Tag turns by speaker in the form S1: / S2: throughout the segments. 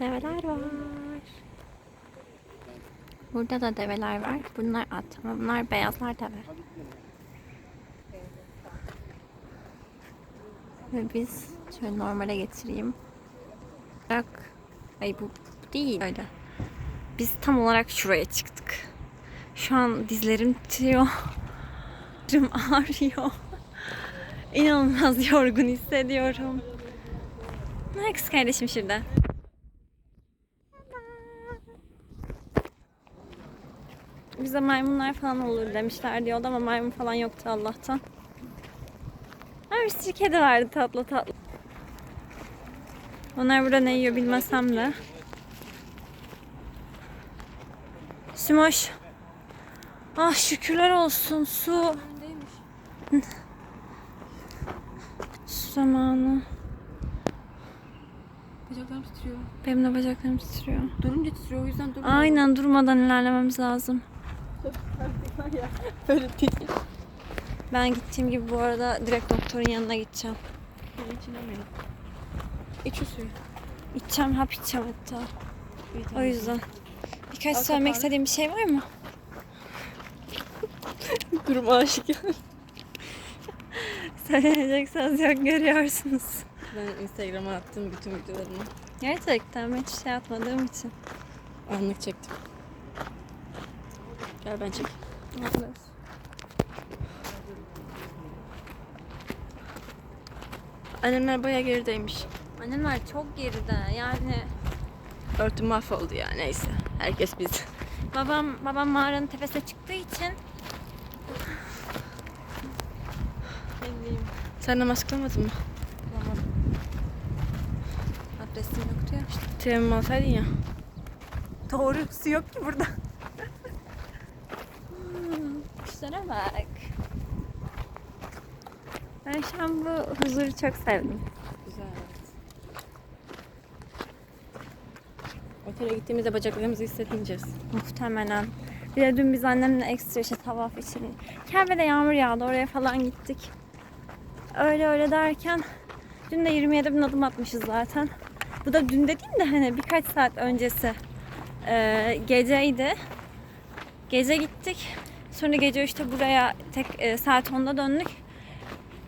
S1: Develer var. Burada da develer var. Bunlar at ama bunlar beyazlar deve. Ve biz şöyle normale getireyim. Bak. Ay bu değil öyle. Biz tam olarak şuraya çıktık. Şu an dizlerim titriyor. Dizlerim ağrıyor. İnanılmaz yorgun hissediyorum. Ne kız kardeşim şurada. Bize maymunlar falan olur demişler diyordu ama maymun falan yoktu Allah'tan. Ama bir sürü kedi vardı tatlı tatlı. Onlar burada ne yiyor bilmesem de. Simoş. Ah şükürler olsun su. Zamanı.
S2: Bacaklarım titriyor.
S1: Benim de bacaklarım titriyor.
S2: Durunca titriyor o yüzden durmuyorum.
S1: Aynen durmadan ilerlememiz lazım.
S2: Böyle değil.
S1: Ben gittiğim gibi bu arada direkt doktorun yanına gideceğim.
S2: Ben içinemiyorum. İç o suyu.
S1: İçeceğim, hap içeceğim hatta.
S2: İyi,
S1: O yüzden. Birkaç
S2: Al
S1: söylemek istediğim bir şey var mı?
S2: Durum aşık.
S1: Söylenecek söz yok görüyorsunuz.
S2: Ben Instagram'a attım bütün videolarımı.
S1: Gerçekten ben hiç şey atmadığım için.
S2: Anlık çektim. Gel ben çek. Annemler bayağı gerideymiş.
S1: Annemler çok geride yani.
S2: Örtüm mahvoldu ya neyse. Herkes biz.
S1: Babam babam mağaranın tepesine çıktığı için ne bileyim
S2: Sen namaz kılmadın mı?
S1: bulamadım. Adresim yoktu ya.
S2: Teyemmüm alsaydın ya.
S1: Doğru su yok ki burada. Kuşlara bak. Ben şu an bu huzuru çok sevdim.
S2: Güzel Otele gittiğimizde bacaklarımızı hissedineceğiz.
S1: Muhtemelen. Bir de dün biz annemle ekstra işte tavaf için Kabe'de yağmur yağdı oraya falan gittik. Öyle öyle derken dün de 27 bin adım atmışız zaten. Bu da dün dediğim de hani birkaç saat öncesi Ee, geceydi. Gece gittik. Sonra gece 3'te buraya tek e, saat 10'da döndük.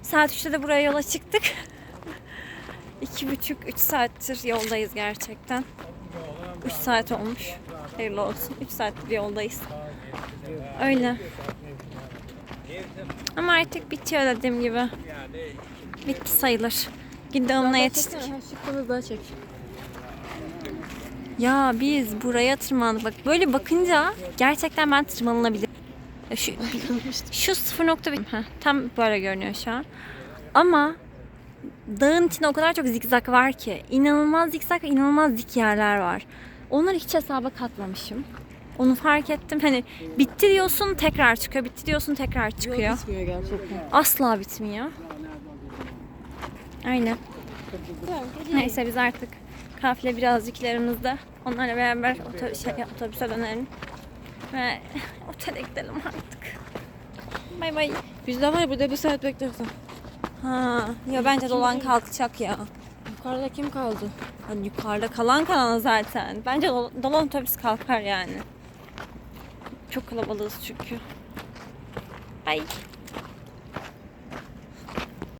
S1: Saat 3'te de buraya yola çıktık. İki buçuk, üç saattir yoldayız gerçekten. 3 saat olmuş. Hayırlı olsun. 3 saattir yoldayız. Öyle. Ama artık bitiyor dediğim gibi. Bitti sayılır. Gideon'la yetiştik.
S2: Şıkkımız daha çek.
S1: Ya biz buraya tırmandık. Bak böyle bakınca gerçekten ben tırmanılabilir. Ya Şu, şu 0.1 Heh, tam böyle görünüyor şu an. Ama dağın içinde o kadar çok zikzak var ki. inanılmaz zikzak ve inanılmaz dik yerler var. Onları hiç hesaba katmamışım. Onu fark ettim. Hani bitti diyorsun tekrar çıkıyor. Bitti diyorsun tekrar çıkıyor.
S2: Yol bitmiyor gerçekten.
S1: Asla bitmiyor. Aynen. Neyse biz artık kafile birazcık ilerimizde. Onlarla beraber otobüs, şey, otobüse dönelim. Ve otele gidelim artık. Bay bay.
S2: Biz de var ya burada bir saat beklersen.
S1: Ha, ya bence dolan kalkacak ya.
S2: Yukarıda kim kaldı?
S1: Hani yukarıda kalan kalan zaten. Bence dol- dolan otobüs kalkar yani. Çok kalabalığız çünkü. Bye.